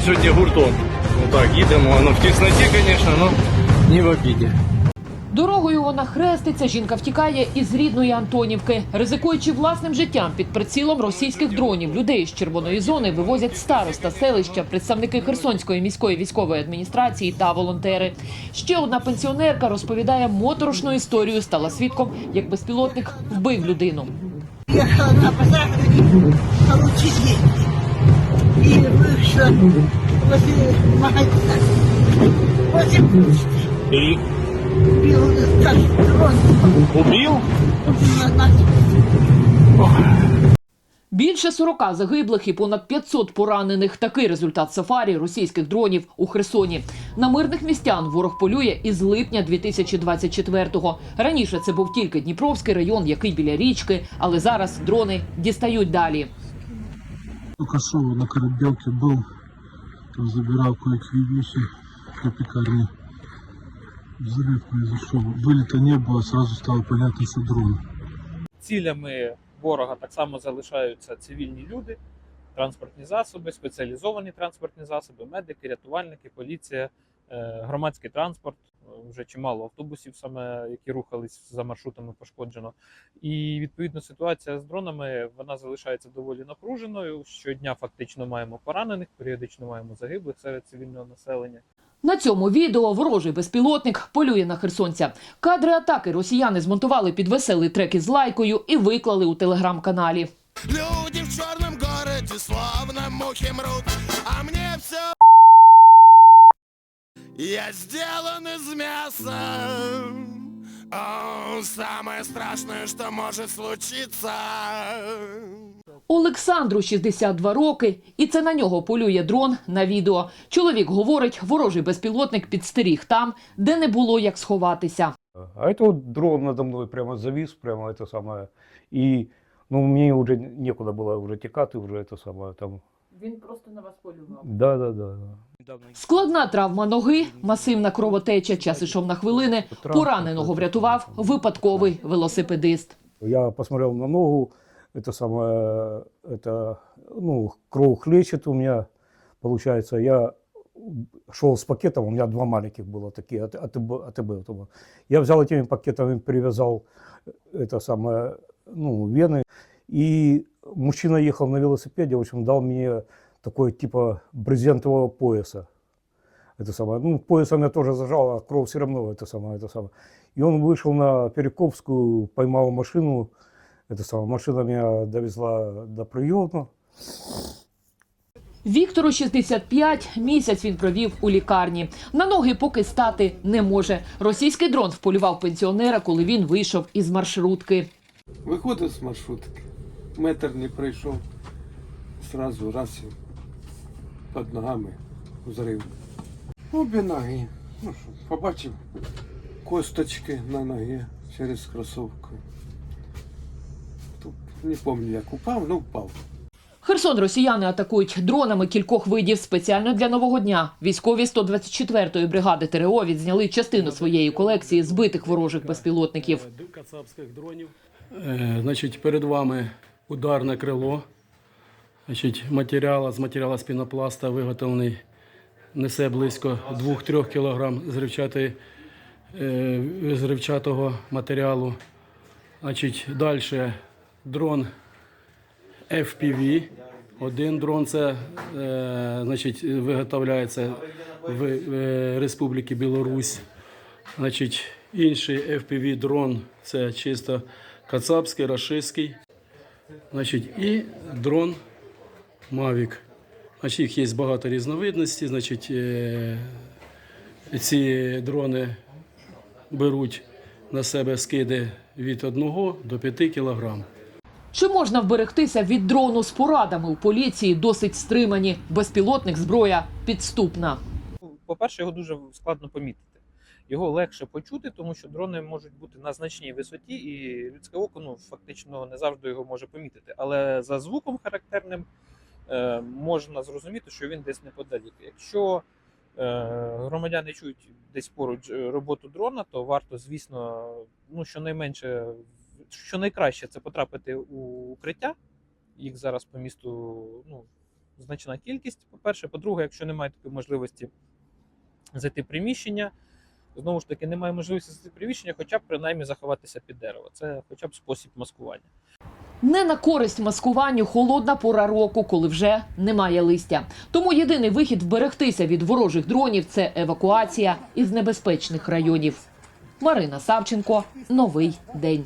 сьогодні гуртом. Ну так, їдемо, воно в тісноті, звісно, але не в обіді. Дорогою вона хреститься, жінка втікає із рідної Антонівки. Ризикуючи власним життям під прицілом російських дронів, людей з червоної зони вивозять староста селища, представники Херсонської міської військової адміністрації та волонтери. Ще одна пенсіонерка розповідає моторошну історію, стала свідком, як безпілотник вбив людину. ехала на базар получить деньги. И вышла возле магазина. Возле почты. І как дрон убив? Більше 40 загиблих і понад 500 поранених. Такий результат сафарі російських дронів у Херсоні. На мирних містян ворог полює із липня 2024-го. Раніше це був тільки Дніпровський район, який біля річки, але зараз дрони дістають далі. Только что на Корабелке был, там забирал кое-какие вещи для пекарни. Взрыв произошел. Вылета не было, сразу стало понятно, что дрон. цілями ворога так само залишаються цивільні люди, транспортні засоби, спеціалізовані транспортні засоби, медики, рятувальники, поліція, е, громадський транспорт. Е, Вже чимало автобусів, саме які рухались за маршрутами, пошкоджено. І відповідно ситуація з дронами вона залишається доволі напруженою. Щодня фактично маємо поранених, періодично маємо загиблих серед цивільного населення. На цьому відео ворожий безпілотник полює на херсонця. Кадри атаки росіяни змонтували під веселий трек із лайкою і виклали у телеграм-каналі. Люди в черном городе словно мухи мрут, а мне все Я сделан из мяса О, Самое страшное, что может случиться Олександру 62 роки, і це на нього полює дрон на відео. Чоловік говорить, ворожий безпілотник підстеріг там, де не було як сховатися. А это вот дрон надо мной прямо завис, прямо это самое. И ну, мне уже некуда было уже текати, уже это самое там. Він просто на вас полював. Да, да, да. да. Складна травма ноги, масивна кровотеча, час ішов на хвилини. Пораненого врятував випадковий велосипедист. Я посмотрел на ногу, это самое, это, ну, кровь хлещет у меня, получается, я шел с пакетом, у меня два маленьких было такие, от, АТБ, АТБ вот было. Я взял этими пакетами, привязал это самое, ну, вены, и мужчина ехал на велосипеде, в общем, дал мне такой типа брезентового пояса. Это самое. Ну, поясом я тоже зажал, а кровь все равно это самое, это самое. И он вышел на Перековскую, поймал машину. Это самое, машина меня довезла до приема. Віктору 65, місяць він провів у лікарні. На ноги поки стати не може. Російський дрон вполював пенсіонера, коли він вийшов із маршрутки. Виходив з маршрутки, метр не пройшов, зразу раз і під ногами взрив. Обі ноги. Ну що, побачив косточки на ногі через кросовку. Тут не пам'ятаю, як упав, ну впав. Херсон росіяни атакують дронами кількох видів спеціально для нового дня. Військові 124-ї бригади ТРО відзняли частину своєї колекції збитих ворожих безпілотників. Е, значить, перед вами ударне крило. Значить, матеріал, з матеріалу з пінопласта виготовлений несе близько 2-3 кг е, зривчатого матеріалу. Значить, далі дрон FPV. Один дрон це е, значить, виготовляється в е, Республіці Білорусь. Значить, інший FPV дрон це чисто кацапський, рашистський. Значить, і дрон Mavic. Значить, їх є багато різновидностей. Значить, е, ці дрони беруть на себе скиди від 1 до 5 кілограм. Чи можна вберегтися від дрону з порадами у поліції досить стримані? Безпілотник зброя підступна. По-перше, його дуже складно помітити. Його легше почути, тому що дрони можуть бути на значній висоті, і людське око ну, фактично не завжди його може помітити. Але за звуком характерним можна зрозуміти, що він десь неподалік. Якщо е, громадяни чують десь поруч е, роботу дрона, то варто, звісно, ну, щонайменше, що найкраще це потрапити у укриття. Їх зараз по місту ну, значна кількість. По-перше, по-друге, якщо немає такої можливості зайти в приміщення, знову ж таки, немає можливості зайти в приміщення, хоча б принаймні заховатися під дерево. Це хоча б спосіб маскування. Не на користь маскуванню холодна пора року, коли вже немає листя. Тому єдиний вихід вберегтися від ворожих дронів це евакуація із небезпечних районів. Марина Савченко, новий день.